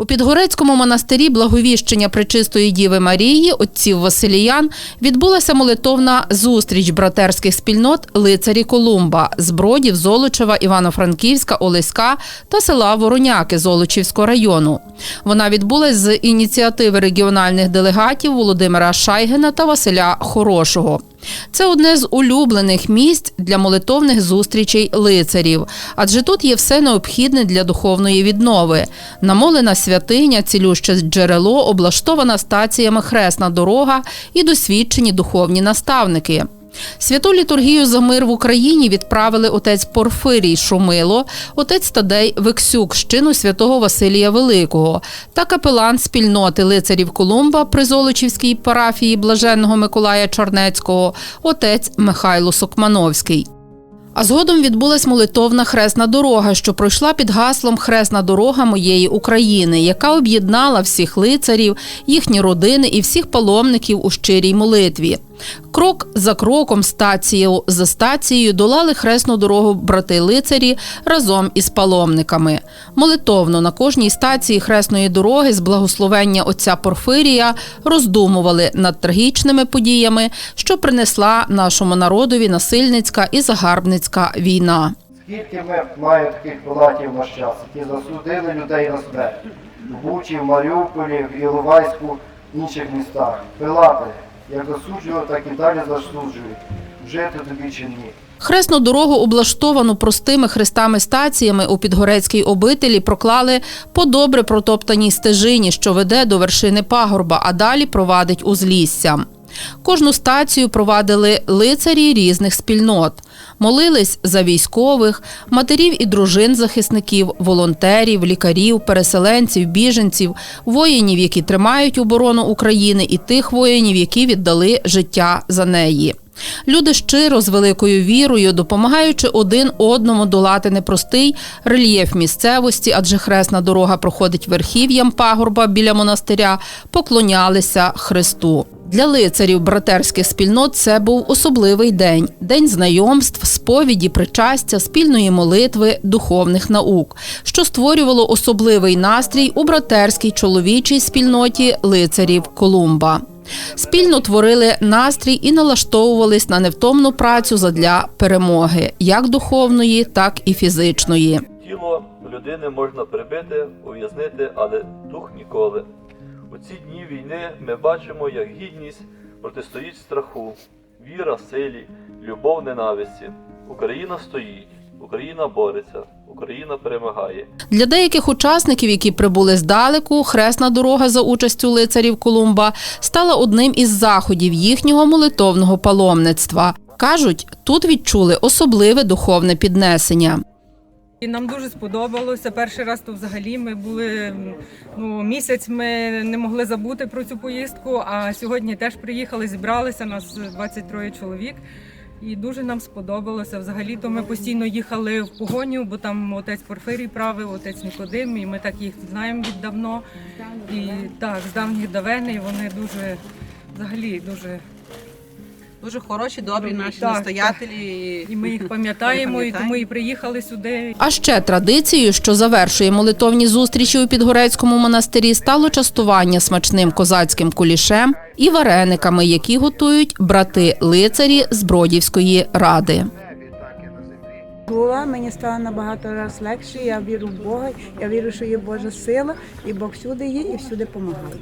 У Підгорецькому монастирі благовіщення Пречистої Діви Марії отців Василіян відбулася молитовна зустріч братерських спільнот лицарі Колумба з Бродів, Золочева, Івано-Франківська, Олеська та села Вороняки Золочівського району. Вона відбулась з ініціативи регіональних делегатів Володимира Шайгина та Василя Хорошого. Це одне з улюблених місць для молитовних зустрічей лицарів, адже тут є все необхідне для духовної віднови. Намолена святиня, цілюще джерело, облаштована стаціями хресна дорога і досвідчені духовні наставники. Святу літургію за мир в Україні відправили отець Порфирій Шумило, отець Тадей Вексюк з чину святого Василія Великого та капелан спільноти лицарів Колумба при Золочівській парафії блаженного Миколая Чорнецького, отець Михайло Сокмановський. А згодом відбулась молитовна хресна дорога, що пройшла під гаслом Хресна дорога моєї України, яка об'єднала всіх лицарів, їхні родини і всіх паломників у щирій молитві. Крок за кроком, стацією за стацією долали хресну дорогу брати лицарі разом із паломниками. Молитовно на кожній стації хресної дороги з благословення отця Порфирія роздумували над трагічними подіями, що принесла нашому народові насильницька і загарбницька війна. Скільки ми маємо таких палатів в наш час, які засудили людей на смерть в Бучі, в Маріуполі, в Іловайську, інших містах. Пилати, як засуджував, так і далі засуджують. Жити тобі чи ні. Хресну дорогу, облаштовану простими хрестами стаціями у Підгорецькій обителі, проклали по добре протоптаній стежині, що веде до вершини пагорба, а далі провадить узлісся. Кожну стацію провадили лицарі різних спільнот. Молились за військових, матерів і дружин захисників, волонтерів, лікарів, переселенців, біженців, воїнів, які тримають оборону України, і тих воїнів, які віддали життя за неї. Люди щиро з великою вірою, допомагаючи один одному долати непростий рельєф місцевості, адже хресна дорога проходить верхів'ям пагорба біля монастиря, поклонялися Христу. Для лицарів братерських спільнот це був особливий день день знайомств, сповіді, причастя, спільної молитви, духовних наук, що створювало особливий настрій у братерській чоловічій спільноті лицарів Колумба. Спільно творили настрій і налаштовувались на невтомну працю задля перемоги, як духовної, так і фізичної. Тіло людини можна прибити, ув'язнити, але дух ніколи. У ці дні війни ми бачимо, як гідність протистоїть страху, віра силі, любов ненависті. Україна стоїть, Україна бореться, Україна перемагає. Для деяких учасників, які прибули здалеку, хресна дорога за участю лицарів Колумба стала одним із заходів їхнього молитовного паломництва. Кажуть, тут відчули особливе духовне піднесення. І нам дуже сподобалося. Перший раз то взагалі ми були ну, місяць. Ми не могли забути про цю поїздку. А сьогодні теж приїхали, зібралися нас 23 чоловік. І дуже нам сподобалося. Взагалі, то ми постійно їхали в погоню, бо там отець Порфирій правив, отець Нікодим, і ми так їх знаємо віддавно. І так, з давніх давен, і вони дуже взагалі дуже. Дуже хороші, добрі наші Так, настоятелі. І ми їх пам'ятаємо, і тому і приїхали сюди. А ще традицією, що завершує молитовні зустрічі у Підгорецькому монастирі, стало частування смачним козацьким кулішем і варениками, які готують брати лицарі з Бродівської ради. Була, мені стало набагато раз легше. Я вірю в Бога, я вірю, що є Божа сила, і Бог всюди є і всюди допомагає.